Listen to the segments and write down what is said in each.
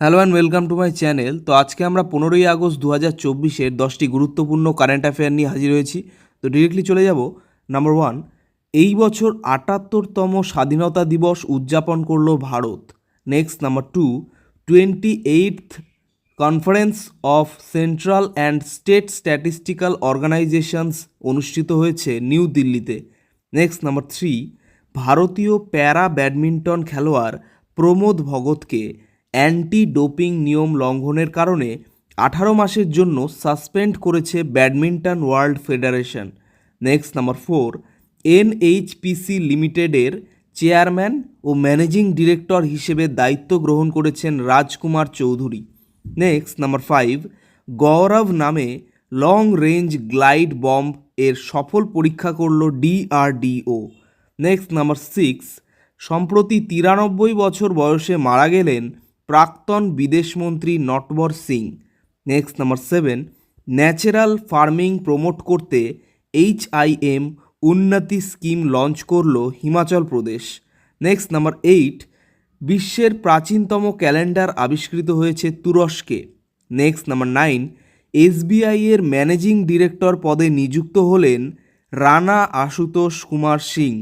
Hello and welcome to my channel. তো আজকে আমরা পনেরোই আগস্ট দু হাজার চব্বিশের দশটি গুরুত্বপূর্ণ কারেন্ট অ্যাফেয়ার নিয়ে হাজির হয়েছি। তো ডিরেক্টলি চলে যাব। নাম্বার ওয়ান এই বছর আটাত্তরতম স্বাধীনতা দিবস উদযাপন করল Bharat. Next number two twenty eighth conference of central and state statistical organisations অনুষ্ঠিত হয়েছে নিউ দিল্লিতে। নেক্সট নাম্বার থ্রি ভারতীয় প্যারা ব্যাডমিন্টন খেলোয়াড় প্রমোদ ভগতকে অ্যান্টি ডোপিং নিয়ম লঙ্ঘনের কারণে আঠারো মাসের জন্য সাসপেন্ড করেছে badminton world federation. Next, number four, NHPC লিমিটেডের চেয়ারম্যান ও ম্যানেজিং ডিরেক্টর হিসেবে দায়িত্ব গ্রহণ করেছেন Rajkumar Chowdhury. Next, number five, Gaurav নামে লং রেঞ্জ গ্লাইড বম্ব এর সফল পরীক্ষা করল ডিআরডিও। নেক্সট, নাম্বার সিক্স, সম্প্রতি তিরানব্বই বছর বয়সে মারা গেলেন প্রাক্তন বিদেশমন্ত্রী Natwar Singh. Next number seven natural farming promote করতে এইচআইএম উন্নতি স্কিম লঞ্চ করল Himachal Pradesh. Next number eight বিশ্বের প্রাচীনতম ক্যালেন্ডার আবিষ্কৃত হয়েছে তুরস্কে। নেক্সট নাম্বার নাইন এসবিআই এর ম্যানেজিং ডিরেক্টর পদে নিযুক্ত হলেন Rana Ashutosh Kumar Singh.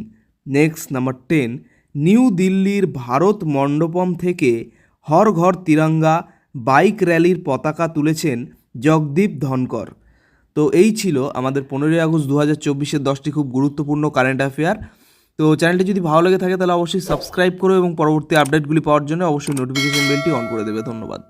Next number ten new দিল্লির ভারত মণ্ডপম থেকে হর ঘর তিরঙ্গা বাইক র্যালির পতাকা তুলেছেন জগদীপ ধনকর। তো এই ছিল আমাদের পনেরোই আগস্ট দু হাজার চব্বিশের দশটি খুব গুরুত্বপূর্ণ কারেন্ট অ্যাফেয়ার তো চ্যানেলটি যদি ভালো লেগে থাকে তাহলে অবশ্যই সাবস্ক্রাইব করো এবং পরবর্তী আপডেটগুলি পাওয়ার জন্য অবশ্যই নোটিফিকেশন বেলটি অন করে দেবে। ধন্যবাদ।